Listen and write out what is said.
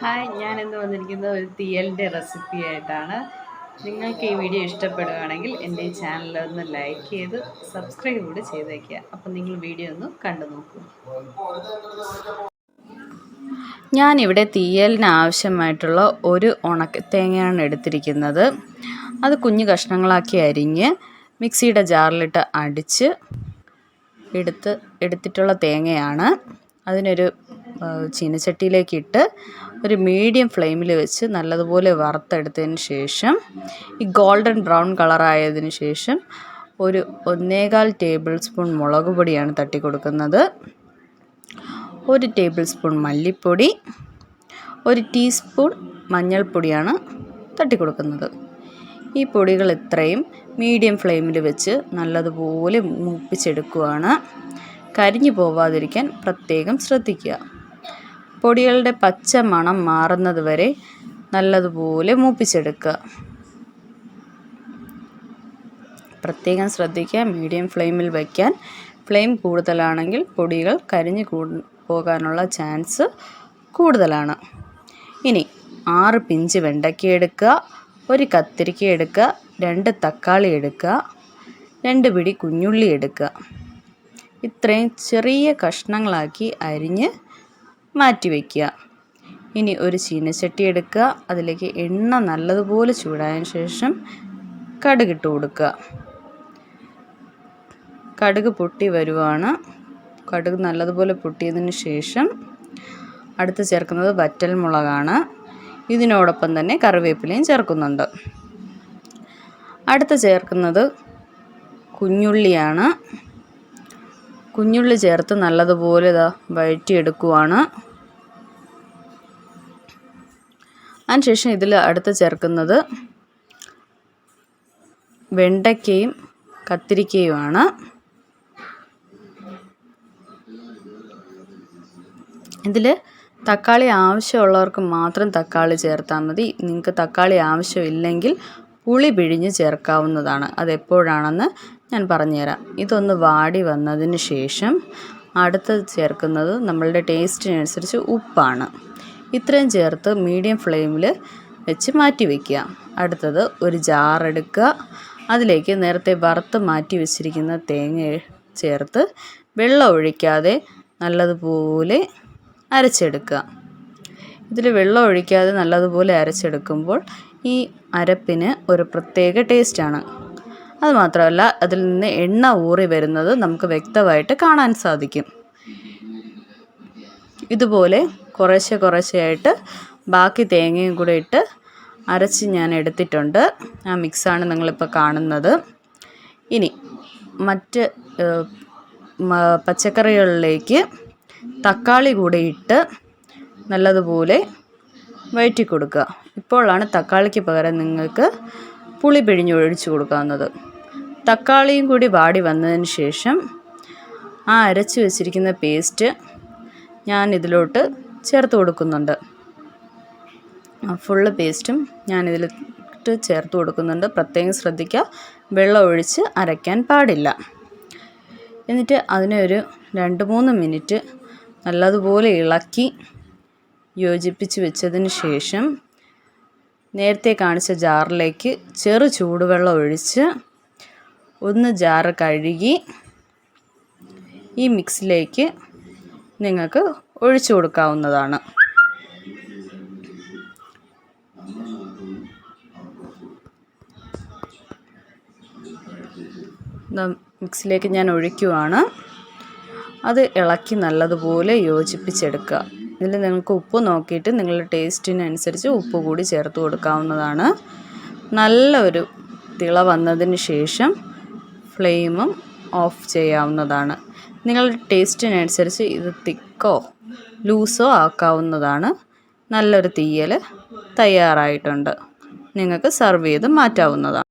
Hi ഞാൻ ഇന്ന് വന്നിരിക്കുന്നത് ഒരു തീയലിന്റെ റെസിപ്പി ആയിട്ടാണ് നിങ്ങൾക്ക് ഈ വീഡിയോ ഇഷ്ടപ്പെടുകയാണെങ്കിൽ എന്റെ ഈ ചാനൽ ഒന്ന് ലൈക്ക് ചെയ്ത് സബ്സ്ക്രൈബ് കൂടി ചെയ്തേക്കുക അപ്പം നിങ്ങൾ വീഡിയോ ഒന്ന് കണ്ടു നോക്കൂ. ഞാനിവിടെ തീയലിന് ആവശ്യമായിട്ടുള്ള ഒരു ഉണക്ക തേങ്ങയാണ് എടുത്തിരിക്കുന്നത്. അത് കുഞ്ഞു കഷ്ണങ്ങളാക്കി അരിഞ്ഞ് മിക്സിയുടെ ജാറിലിട്ട് അടിച്ച് എടുത്ത് എടുത്തിട്ടുള്ള തേങ്ങയാണ്. അതിനൊരു ചീനച്ചട്ടിയിലേക്ക് ഇട്ട് ഒരു മീഡിയം ഫ്ലെയിമിൽ വെച്ച് നല്ലതുപോലെ വറുത്തെടുത്തതിന് ശേഷം ഈ ഗോൾഡൻ ബ്രൗൺ കളറായതിന് ശേഷം ഒരു ഒന്നേകാൽ ടേബിൾ സ്പൂൺ മുളക് പൊടിയാണ് തട്ടി കൊടുക്കുന്നത്. ഒരു ടേബിൾ സ്പൂൺ മല്ലിപ്പൊടി ഒരു ടീസ്പൂൺ മഞ്ഞൾപ്പൊടിയാണ് തട്ടി കൊടുക്കുന്നത്. ഈ പൊടികൾ ഇത്രയും മീഡിയം ഫ്ലെയിമിൽ വെച്ച് നല്ലതുപോലെ മൂപ്പിച്ചെടുക്കുകയാണ് കരിഞ്ഞു പോവാതിരിക്കാൻ പ്രത്യേകം ശ്രദ്ധിക്കുക. പൊടികളുടെ പച്ച മണം മാറുന്നത് വരെ നല്ലതുപോലെ മൂപ്പിച്ചെടുക്കുക. പ്രത്യേകം ശ്രദ്ധിക്കുക. മീഡിയം ഫ്ലെയിമിൽ വയ്ക്കാൻ ഫ്ലെയിം കൂടുതലാണെങ്കിൽ പൊടികൾ കരിഞ്ഞു പോകാനുള്ള ചാൻസ് കൂടുതലാണ്. ഇനി ആറ് പിഞ്ച് വെണ്ടയ്ക്ക എടുക്കുക. ഒരു കത്തിരിക്ക എടുക്കുക. രണ്ട് തക്കാളി എടുക്കുക. രണ്ട് പിടി കുഞ്ഞുള്ളി എടുക്കുക. ഇത്രയും ചെറിയ കഷ്ണങ്ങളാക്കി അരിഞ്ഞ് മാറ്റി വയ്ക്കുക ഇനി ഒരു ചീനച്ചട്ടി എടുക്കുക. അതിലേക്ക് എണ്ണ നല്ലതുപോലെ ചൂടായതിനു ശേഷം കടുകിട്ട് കൊടുക്കുക. കടുക് പൊട്ടി വരുവാണ്. കടുക് നല്ലതുപോലെ പൊട്ടിയതിന് ശേഷം അടുത്ത് ചേർക്കുന്നത് വറ്റൽ മുളകാണ് ഇതിനോടൊപ്പം തന്നെ കറിവേപ്പിലയും ചേർക്കുന്നുണ്ട്. അടുത്ത് ചേർക്കുന്നത് കുഞ്ഞുള്ളിയാണ്. കുഞ്ഞുള്ളി ചേർത്ത് നല്ലതുപോലെ ഇതാ വഴറ്റിയെടുക്കുവാണ്. അതിനുശേഷം ഇതിൽ അടുത്ത് ചേർക്കുന്നത് വെണ്ടയ്ക്കയും കത്തിരിക്കയുമാണ്. ഇതിൽ തക്കാളി ആവശ്യമുള്ളവർക്ക് മാത്രം തക്കാളി ചേർത്താൽ മതി. നിങ്ങൾക്ക് തക്കാളി ആവശ്യമില്ലെങ്കിൽ പുളി പിഴിഞ്ഞ് ചേർക്കാവുന്നതാണ്. അതെപ്പോഴാണെന്ന് ഞാൻ പറഞ്ഞുതരാം. ഇതൊന്ന് വാടി വന്നതിന് ശേഷം അടുത്തത് ചേർക്കുന്നത് നമ്മളുടെ ടേസ്റ്റിനനുസരിച്ച് ഉപ്പാണ്. ഇത്രയും ചേർത്ത് മീഡിയം ഫ്ലെയിമിൽ വെച്ച് മാറ്റി വയ്ക്കുക അടുത്തത് ഒരു ജാറെടുക്കുക അതിലേക്ക് നേരത്തെ വറുത്ത് മാറ്റി വെച്ചിരിക്കുന്ന തേങ്ങ ചേർത്ത് വെള്ളം ഒഴിക്കാതെ നല്ലതുപോലെ അരച്ചെടുക്കുക. ഇതിൽ വെള്ളം ഒഴിക്കാതെ നല്ലതുപോലെ അരച്ചെടുക്കുമ്പോൾ ഈ അരപ്പിന് ഒരു പ്രത്യേക ടേസ്റ്റാണ് അതുമാത്രമല്ല അതിൽ നിന്ന് എണ്ണ ഊറി വരുന്നത് നമുക്ക് വ്യക്തമായിട്ട് കാണാൻ സാധിക്കും. ഇതുപോലെ കുറേശ്ശെ കുറേശ്ശെയായിട്ട് ബാക്കി തേങ്ങയും കൂടെ ഇട്ട് അരച്ച് ഞാൻ എടുത്തിട്ടുണ്ട്. ആ മിക്സാണ് നിങ്ങളിപ്പോൾ കാണുന്നത്. ഇനി മറ്റ് പച്ചക്കറികളിലേക്ക് തക്കാളി കൂടെ ഇട്ട് നല്ലതുപോലെ വയറ്റി കൊടുക്കുക. ഇപ്പോഴാണ് തക്കാളിക്ക് പകരം നിങ്ങൾക്ക് പുളി പിഴിഞ്ഞ് ഒഴിച്ചു കൊടുക്കാവുന്നത്. തക്കാളിയും കൂടി വാടി വന്നതിന് ശേഷം ആ അരച്ച് വെച്ചിരിക്കുന്ന പേസ്റ്റ് ഞാൻ ഇതിലോട്ട് ചേർത്ത് കൊടുക്കുന്നുണ്ട്. ഫുള്ള് പേസ്റ്റും ഞാൻ ഇതിലിട്ട് ചേർത്ത് കൊടുക്കുന്നുണ്ട്. പ്രത്യേകം ശ്രദ്ധിക്കുക. വെള്ളം ഒഴിച്ച് അരയ്ക്കാൻ പാടില്ല. എന്നിട്ട് അതിനെ ഒരു രണ്ട് മൂന്ന് മിനിറ്റ് നല്ലതുപോലെ ഇളക്കി യോജിപ്പിച്ച് വെച്ചതിന് ശേഷം നേരത്തെ കാണിച്ച ജാറിലേക്ക് ചെറു ചൂടുവെള്ളം ഒഴിച്ച് ഒന്ന് ജാറ് കഴുകി ഈ മിക്സിലേക്ക് നിങ്ങൾക്ക് ഒഴിച്ചു കൊടുക്കാവുന്നതാണ്. മിക്സിലേക്ക് ഞാൻ ഒഴിക്കുവാണ്. അത് ഇളക്കി നല്ലതുപോലെ യോജിപ്പിച്ചെടുക്കുക. ഇതിൽ നിങ്ങൾക്ക് ഉപ്പ് നോക്കിയിട്ട് നിങ്ങളുടെ ടേസ്റ്റിനനുസരിച്ച് ഉപ്പ് കൂടി ചേർത്ത് കൊടുക്കാവുന്നതാണ്. നല്ല ഒരു തിള വന്നതിന് ശേഷം ഫ്ലെയിമും ഓഫ് ചെയ്യാവുന്നതാണ്. നിങ്ങളുടെ ടേസ്റ്റിനനുസരിച്ച് ഇത് തിക്കോ ലൂസോ ആക്കാവുന്നതാണ്. നല്ലൊരു തീയൽ തയ്യാറായിട്ടുണ്ട്. നിങ്ങൾക്ക് സെർവ് ചെയ്ത് മാറ്റാവുന്നതാണ്.